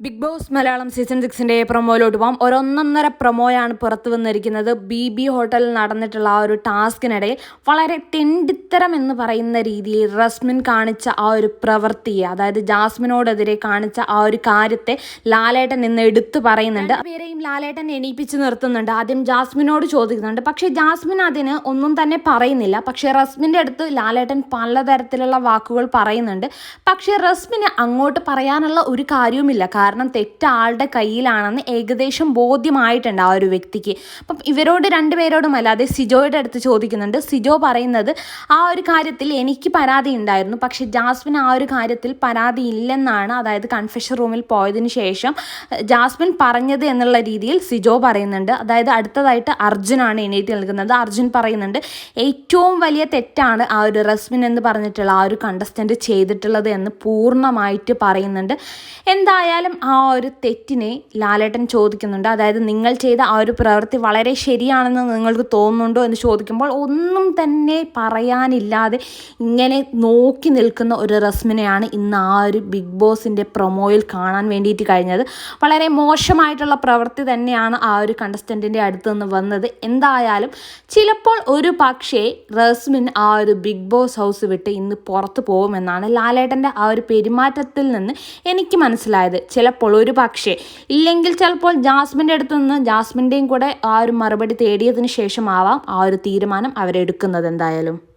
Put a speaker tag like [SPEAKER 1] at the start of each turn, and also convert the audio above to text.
[SPEAKER 1] Big Boss Malayalam season സിക്സിന്റെ പ്രൊമോയിലോട്ട് പോകാം ഒരൊന്നൊന്നര പ്രൊമോയാണ് പുറത്തു വന്നിരിക്കുന്നത് ബി ബി ഹോട്ടലിൽ നടന്നിട്ടുള്ള ആ ഒരു ടാസ്കിനിടയിൽ വളരെ തെണ്ടിത്തരം എന്ന് പറയുന്ന രീതിയിൽ റസ്മിൻ കാണിച്ച ആ ഒരു പ്രവൃത്തിയെ അതായത് ജാസ്മിനോടെതിരെ കാണിച്ച ആ ഒരു കാര്യത്തെ ലാലേട്ടൻ ഇന്ന് എടുത്തു പറയുന്നുണ്ട്. പേരെയും ലാലേട്ടൻ എണീപ്പിച്ച് നിർത്തുന്നുണ്ട്. ആദ്യം ജാസ്മിനോട് ചോദിക്കുന്നുണ്ട്. പക്ഷേ ജാസ്മിൻ അതിന് ഒന്നും തന്നെ പറയുന്നില്ല. പക്ഷേ റസ്മിന്റെ അടുത്ത് ലാലേട്ടൻ പലതരത്തിലുള്ള വാക്കുകൾ പറയുന്നുണ്ട്. പക്ഷേ റസ്മിന് അങ്ങോട്ട് പറയാനുള്ള ഒരു കാര്യവുമില്ല. കാരണം തെറ്റ് ആളുടെ കയ്യിലാണെന്ന് ഏകദേശം ബോധ്യമായിട്ടുണ്ട് ആ ഒരു വ്യക്തിക്ക്. അപ്പം ഇവരോട് രണ്ടുപേരോടും അല്ലാതെ സിജോയുടെ അടുത്ത് ചോദിക്കുന്നുണ്ട്. സിജോ പറയുന്നത് ആ ഒരു കാര്യത്തിൽ എനിക്ക് പരാതി ഉണ്ടായിരുന്നു. പക്ഷേ ജാസ്മിൻ ആ ഒരു കാര്യത്തിൽ പരാതി ഇല്ലെന്നാണ് അതായത് കൺഫെഷൻ റൂമിൽ പോയതിന് ശേഷം ജാസ്മിൻ പറഞ്ഞത് എന്നുള്ള രീതിയിൽ സിജോ പറയുന്നുണ്ട്. അതായത് അടുത്തതായിട്ട് അർജുനാണ് എണീറ്റ് നിൽക്കുന്നത് അർജുൻ പറയുന്നുണ്ട് ഏറ്റവും വലിയ തെറ്റാണ് ആ ഒരു റസ്മിൻ എന്ന് പറഞ്ഞിട്ടുള്ള ആ ഒരു കണ്ടസ്റ്റന്റ് ചെയ്തിട്ടുള്ളത് എന്ന് പൂർണമായിട്ട് പറയുന്നുണ്ട്. എന്തായാലും ആ ഒരു തെറ്റിനെ ലാലേട്ടൻ ചോദിക്കുന്നുണ്ട്. അതായത് നിങ്ങൾ ചെയ്ത ആ ഒരു പ്രവൃത്തി വളരെ ശരിയാണെന്ന് നിങ്ങൾക്ക് തോന്നുന്നുണ്ടോ എന്ന് ചോദിക്കുമ്പോൾ ഒന്നും തന്നെ പറയാനില്ലാതെ ഇങ്ങനെ നോക്കി നിൽക്കുന്ന ഒരു റസ്മിനെയാണ് ഇന്ന് ആ ഒരു ബിഗ് ബോസിന്റെ പ്രൊമോയിൽ കാണാൻ വേണ്ടിയിട്ട് കഴിഞ്ഞത്. വളരെ മോശമായിട്ടുള്ള പ്രവൃത്തി തന്നെയാണ് ആ ഒരു കണ്ടസ്റ്റന്റിന്റെ അടുത്ത് നിന്ന് വന്നത്. എന്തായാലും ചിലപ്പോൾ ഒരു പക്ഷേ റസ്മിൻ ആ ഒരു ബിഗ് ബോസ് ഹൗസ് വിട്ട് ഇന്ന് പുറത്ത് പോകുമെന്നാണ് ലാലേട്ടന്റെ ആ ഒരു പെരുമാറ്റത്തിൽ നിന്ന് എനിക്ക് മനസ്സിലായത്. ചിലപ്പോൾ ഒരു പക്ഷേ. ഇല്ലെങ്കിൽ ചിലപ്പോൾ ജാസ്മിന്റെ അടുത്ത് നിന്ന് ജാസ്മിന്റെയും കൂടെ ആ ഒരു മറുപടി തേടിയതിന് ശേഷമാവാം ആ ഒരു തീരുമാനം അവരെടുക്കുന്നത് എന്തായാലും.